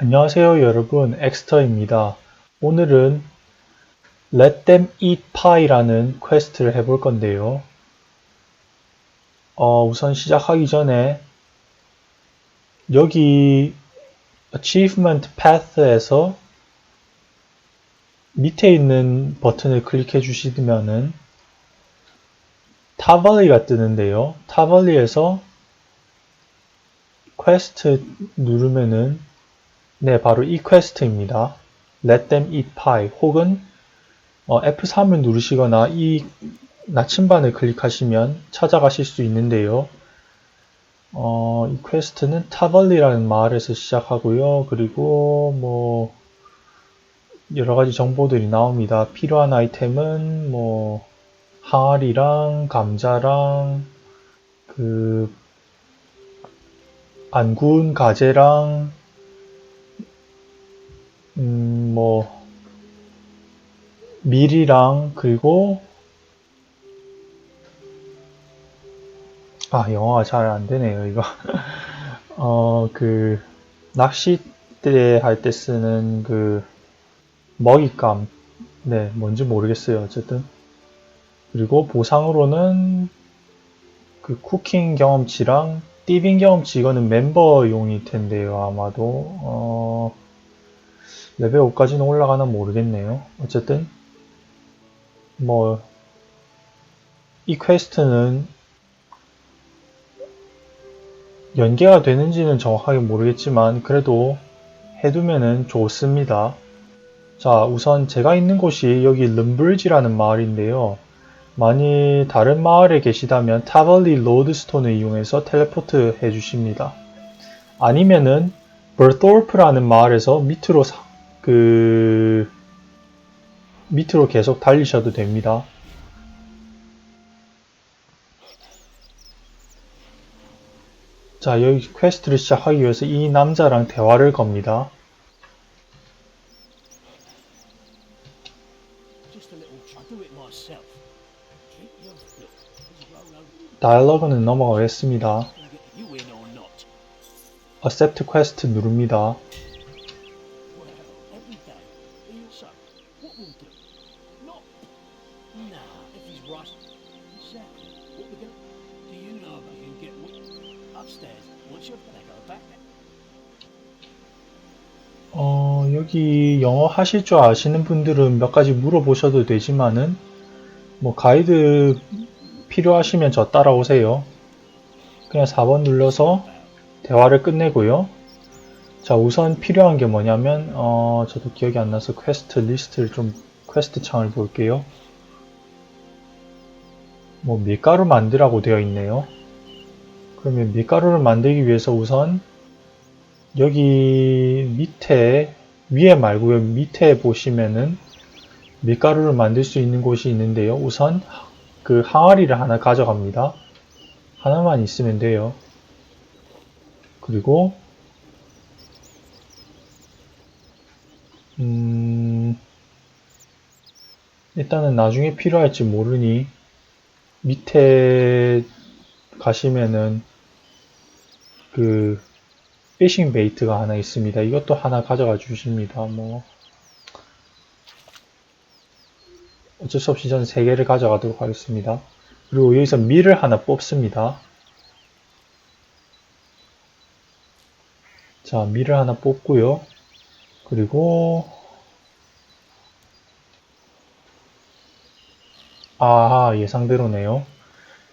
안녕하세요 여러분 엑스터입니다. 오늘은 Let Them Eat Pie라는 퀘스트를 해볼 건데요. 어, 우선 시작하기 전에 여기 Achievement Path에서 밑에 있는 버튼을 클릭해 주시면은 타벌리가 뜨는데요. 타벌리에서 퀘스트 누르면은 네, 바로 이 퀘스트입니다. Let them eat pie 혹은 어, F3을 누르시거나 이 나침반을 클릭하시면 찾아가실 수 있는데요. 어, 이 퀘스트는 타벌리라는 마을에서 시작하고요. 그리고 뭐 여러 가지 정보들이 나옵니다. 필요한 아이템은 뭐 항아리랑 감자랑 그안 구운 가재랑 음, 뭐 밀이랑 그리고 아 영어가 잘 안 되네요 이거. 어 그 낚싯대 할 때 쓰는 그 먹잇감. 네 뭔지 모르겠어요 어쨌든. 그리고 보상으로는 그 쿠킹 경험치랑 띠빙 경험치 이거는 멤버용일 텐데요 아마도. 어 레벨 5까지는 올라가나 모르겠네요 어쨌든 뭐 이 퀘스트는 연계가 되는지는 정확하게 모르겠지만 그래도 해두면은 좋습니다. 자 우선 제가 있는 곳이 여기 름블지라는 마을인데요. 만일 다른 마을에 계시다면 타벌리 로드스톤을 이용해서 텔레포트 해주십니다. 아니면은 버톨프라는 마을에서 밑으로 사- 그 밑으로 계속 달리셔도 됩니다. 자, 여기 퀘스트를 시작하기 위해서 이 남자랑 대화를 겁니다. 다이얼로그는 넘어가겠습니다. Accept Quest 누릅니다. 하실 줄 아시는 분들은 몇 가지 물어보셔도 되지만은, 뭐, 가이드 필요하시면 저 따라오세요. 그냥 4번 눌러서 대화를 끝내고요. 자, 우선 필요한 게 뭐냐면, 어, 저도 기억이 안 나서 퀘스트 리스트를 좀, 퀘스트 창을 볼게요. 뭐, 밀가루 만드라고 되어 있네요. 그러면 밀가루를 만들기 위해서 우선 여기 밑에 위에 말고요 밑에 보시면은 밀가루를 만들 수 있는 곳이 있는데요. 우선 그 항아리를 하나 가져갑니다. 하나만 있으면 돼요. 그리고 음 일단은 나중에 필요할지 모르니 밑에 가시면은 그 피싱 베이트가 하나 있습니다. 이것도 하나 가져가 주십니다. 뭐 어쩔 수 없이 저는 세 개를 가져가도록 하겠습니다. 그리고 여기서 밀을 하나 뽑습니다. 자, 밀을 하나 뽑고요. 그리고 아, 예상대로네요.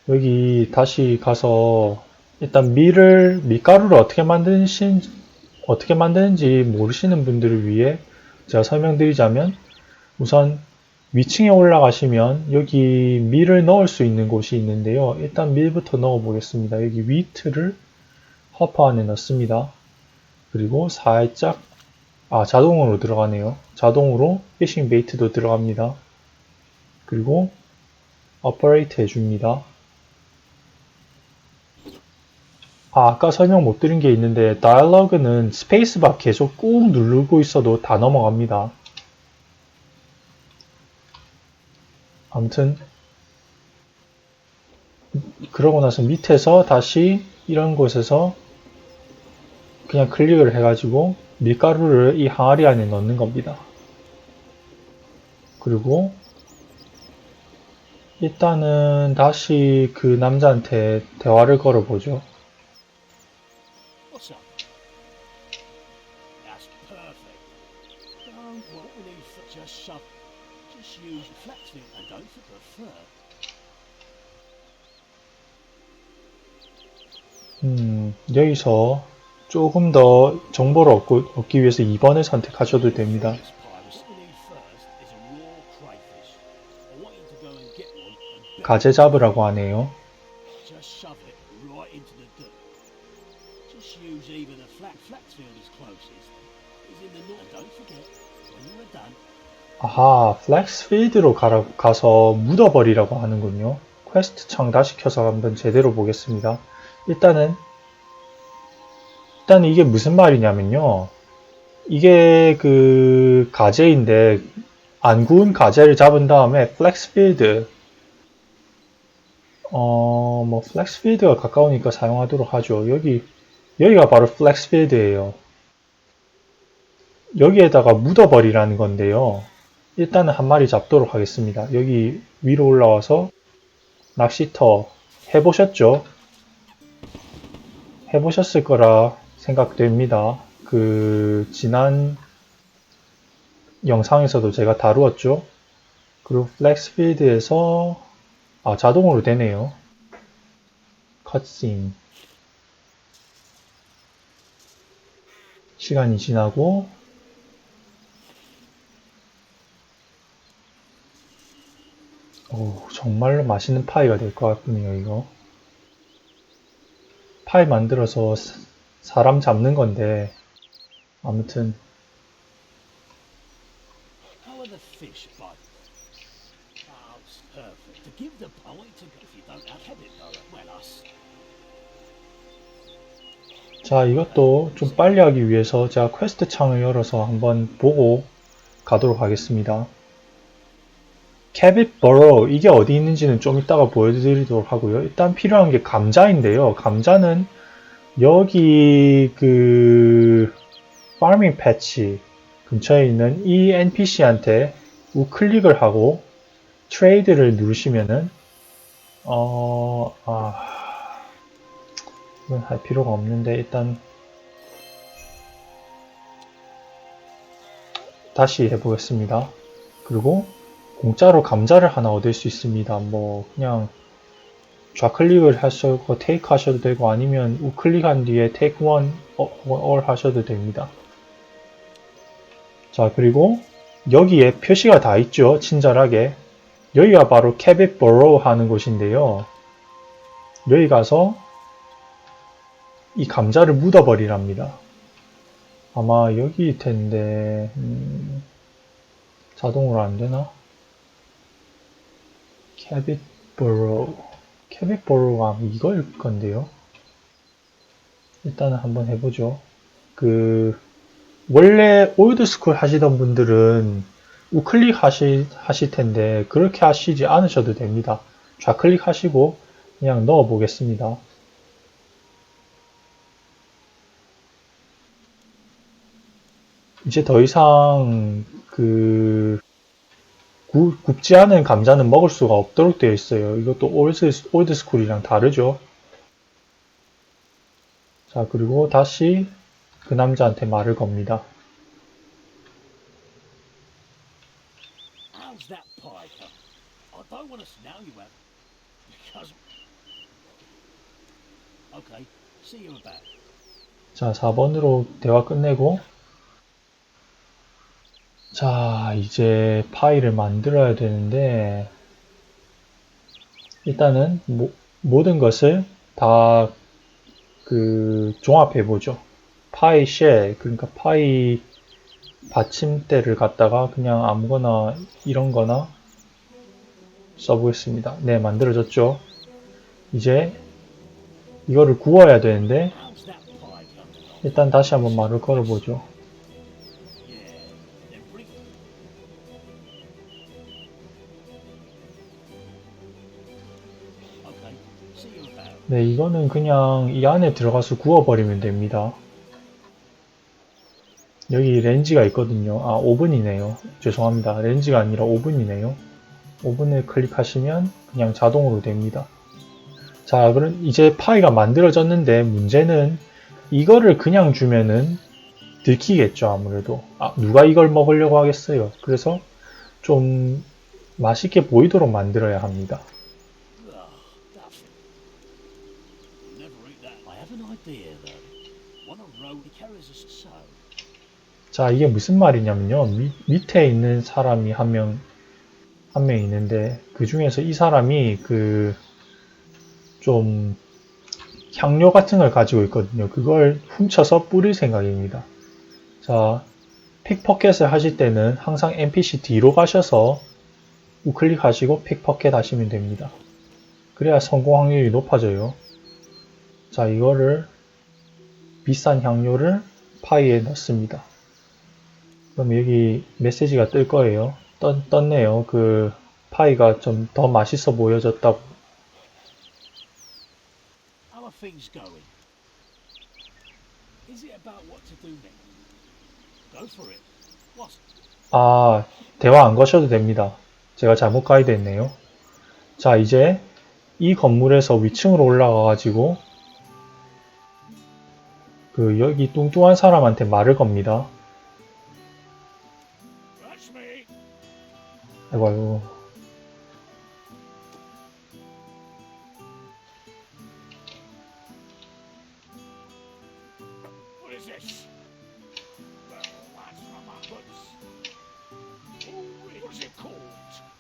여기 다시 가서 일단 밀을 밀가루를 어떻게 만드신 어떻게 만드는지 모르시는 분들을 위해 제가 설명드리자면 우선 위층에 올라가시면 여기 밀을 넣을 수 있는 곳이 있는데요. 일단 밀부터 넣어 보겠습니다. 여기 위트를 허퍼 안에 넣습니다. 그리고 살짝 아 자동으로 들어가네요. 자동으로 피싱 베이트도 들어갑니다. 그리고 오퍼레이트 해줍니다. 아, 아까 설명 못 드린 게 있는데 다이얼로그는 스페이스바 계속 꾹 누르고 있어도 다 넘어갑니다. 아무튼 그러고 나서 밑에서 다시 이런 곳에서 그냥 클릭을 해가지고 밀가루를 이 항아리 안에 넣는 겁니다. 그리고 일단은 다시 그 남자한테 대화를 걸어보죠. 음, 여기서 조금 더 정보를 얻고, 얻기 위해서 2번을 선택하셔도 됩니다. 가재 잡으라고 하네요. 아하, 플렉스필드로 가서 묻어버리라고 하는군요. 퀘스트 창 다시 켜서 한번 제대로 보겠습니다. 일단은, 일단 이게 무슨 말이냐면요. 이게 그 가재인데, 안 구운 가재를 잡은 다음에 플렉스필드, 어, 뭐, 플렉스필드가 가까우니까 사용하도록 하죠. 여기, 여기가 바로 플렉스필드예요. 여기에다가 묻어버리라는 건데요. 일단은 한 마리 잡도록 하겠습니다. 여기 위로 올라와서 낚시터 해보셨죠? 해보셨을 거라 생각됩니다. 그 지난 영상에서도 제가 다루었죠. 그리고 플렉스 필드에서 아 자동으로 되네요. 컷신 시간이 지나고 오, 정말로 맛있는 파이가 될 것 같군요, 이거. 파이 만들어서 사- 사람 잡는 건데, 아무튼? Oh. 자, 이것도 좀 빨리 하기 위해서 제가 퀘스트 창을 열어서 한번 보고 가도록 하겠습니다. 캐빗 버로, 이게 어디 있는지는 좀 이따가 보여드리도록 하고요. 일단 필요한 게 감자인데요. 감자는 여기 그, 파밍 패치 근처에 있는 이 NPC한테 우클릭을 하고 트레이드를 누르시면은, 어, 아, 이건 할 필요가 없는데 일단 다시 해보겠습니다. 그리고 공짜로 감자를 하나 얻을 수 있습니다. 뭐 그냥 좌클릭을 하셔도 테이크 하셔도 되고 아니면 우클릭한 뒤에 테이크 원 혹은 all 하셔도 됩니다. 자 그리고 여기에 표시가 다 있죠. 친절하게 여기가 바로 캐빗 버로우 하는 곳인데요. 여기 가서 이 감자를 묻어버리랍니다. 아마 여기일 텐데, 음, 자동으로 안 되나? 캐빗 버로우. 캐빗 버로우가 이거일 건데요. 일단은 한번 해보죠. 그, 원래 올드스쿨 하시던 분들은 우클릭 하시, 하실 텐데, 그렇게 하시지 않으셔도 됩니다. 좌클릭 하시고, 그냥 넣어 보겠습니다. 이제 더 이상 그 구- 굽지 않은 감자는 먹을 수가 없도록 되어 있어요. 이것도 올드, 올드 스쿨이랑 다르죠. 자, 그리고 다시 그 남자한테 말을 겁니다. 자, 4번으로 대화 끝내고 자, 이제 파일을 만들어야 되는데 일단은 모, 모든 것을 다 그 종합해 보죠. 파이 쉘, 그러니까 파이 받침대를 갖다가 그냥 아무거나 이런 거나 써보겠습니다. 네, 만들어졌죠. 이제 이거를 구워야 되는데? 일단 다시 한번 말을 걸어보죠. 네, 이거는 그냥 이 안에 들어가서 구워버리면 됩니다. 여기 렌즈가 있거든요. 아, 5분이네요. 죄송합니다. 렌즈가 아니라 5분이네요. 5분을 클릭하시면 그냥 자동으로 됩니다. 자, 그럼 이제 파이가 만들어졌는데 문제는 이거를 그냥 주면은 들키겠죠, 아무래도. 아, 누가 이걸 먹으려고 하겠어요. 그래서 좀 맛있게 보이도록 만들어야 합니다. 자, 이게 무슨 말이냐면요. 밑, 밑에 있는 사람이 한 명, 한 명 있는데, 그 중에서 이 사람이 그, 좀, 향료 같은 걸 가지고 있거든요. 그걸 훔쳐서 뿌릴 생각입니다. 자, 픽퍼켓을 하실 때는 항상 NPC 뒤로 가셔서 우클릭 하시고 픽퍼켓 하시면 됩니다. 그래야 성공 확률이 높아져요. 자, 이거를 비싼 향료를 파이에 넣습니다. 그럼 여기 메시지가 뜰 거예요. 떴, 떴네요. 그 파이가 좀 더 맛있어 보여졌다고. 아, 대화 안 거셔도 됩니다. 제가 잘못 가이드했네요. 자, 이제 이 건물에서 위층으로 올라가 가지고 그 여기 뚱뚱한 사람한테 말을 겁니다. 아이고 아이고.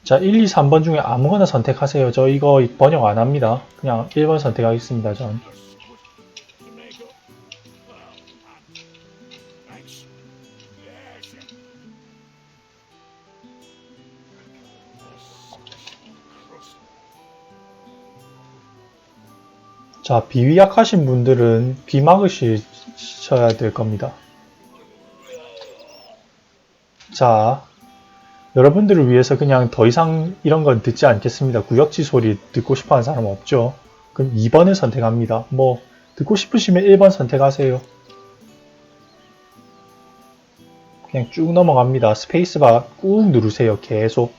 자, 1, 2, 3번 중에 아무거나 선택하세요. 저 이거 번역 안 합니다. 그냥 1번 선택하겠습니다, 전. 자, 비위 약하신 분들은 비 막으셔야 될 겁니다. 자, 여러분들을 위해서 그냥 더 이상 이런 건 듣지 않겠습니다. 구역지 소리 듣고 싶어 하는 사람 없죠? 그럼 2번을 선택합니다. 뭐, 듣고 싶으시면 1번 선택하세요. 그냥 쭉 넘어갑니다. 스페이스바 꾹 누르세요. 계속.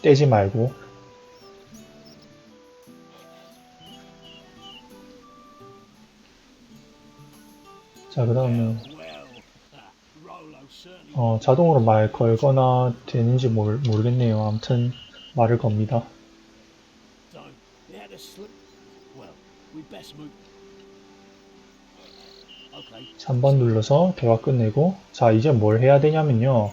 떼지 말고. 자, 그 다음에. 어, 자동으로 말 걸거나 되는지 모르, 모르겠네요. 아무튼, 말을 겁니다. So, we had a slip. Well, we best move. Okay. 3번 눌러서 대화 끝내고, 자, 이제 뭘 해야 되냐면요.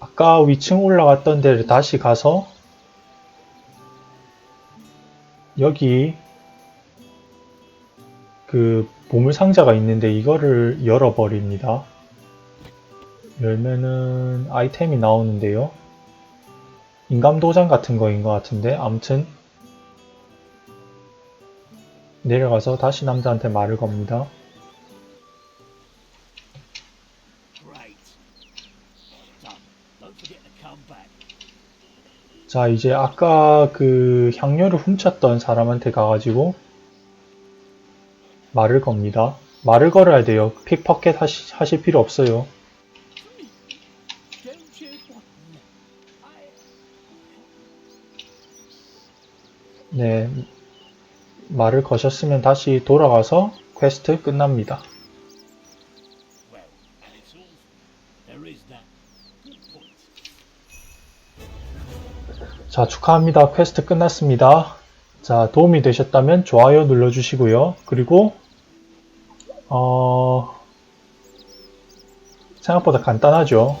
아까 위층 올라갔던 데를 다시 가서, 여기, 그, 보물 상자가 있는데 이거를 열어버립니다. 열면은 아이템이 나오는데요. 인감 도장 같은 거인 것 같은데, 아무튼, 내려가서 다시 남자한테 말을 겁니다. 자, 이제 아까 그 향료를 훔쳤던 사람한테 가가지고 말을 겁니다. 말을 걸어야 돼요. 픽퍼켓 하시, 하실 필요 없어요. 네. 말을 거셨으면 다시 돌아가서 퀘스트 끝납니다. 자, 축하합니다. 퀘스트 끝났습니다. 자, 도움이 되셨다면 좋아요 눌러주시고요. 그리고, 어, 생각보다 간단하죠.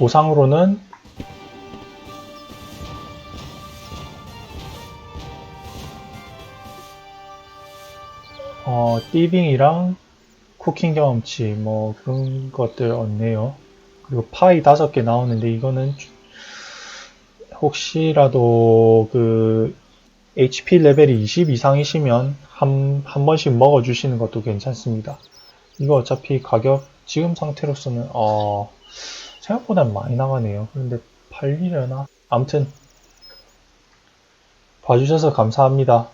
보상으로는 어, 띠빙이랑 쿠킹 경험치 뭐 그런 것들 얻네요. 그리고 파이 다섯 개 나오는데 이거는 주- 혹시라도 그 HP 레벨이 20 이상이시면 한, 한 번씩 먹어주시는 것도 괜찮습니다. 이거 어차피 가격 지금 상태로서는 어, 생각보다 많이 나가네요. 그런데 팔리려나? 아무튼 봐주셔서 감사합니다.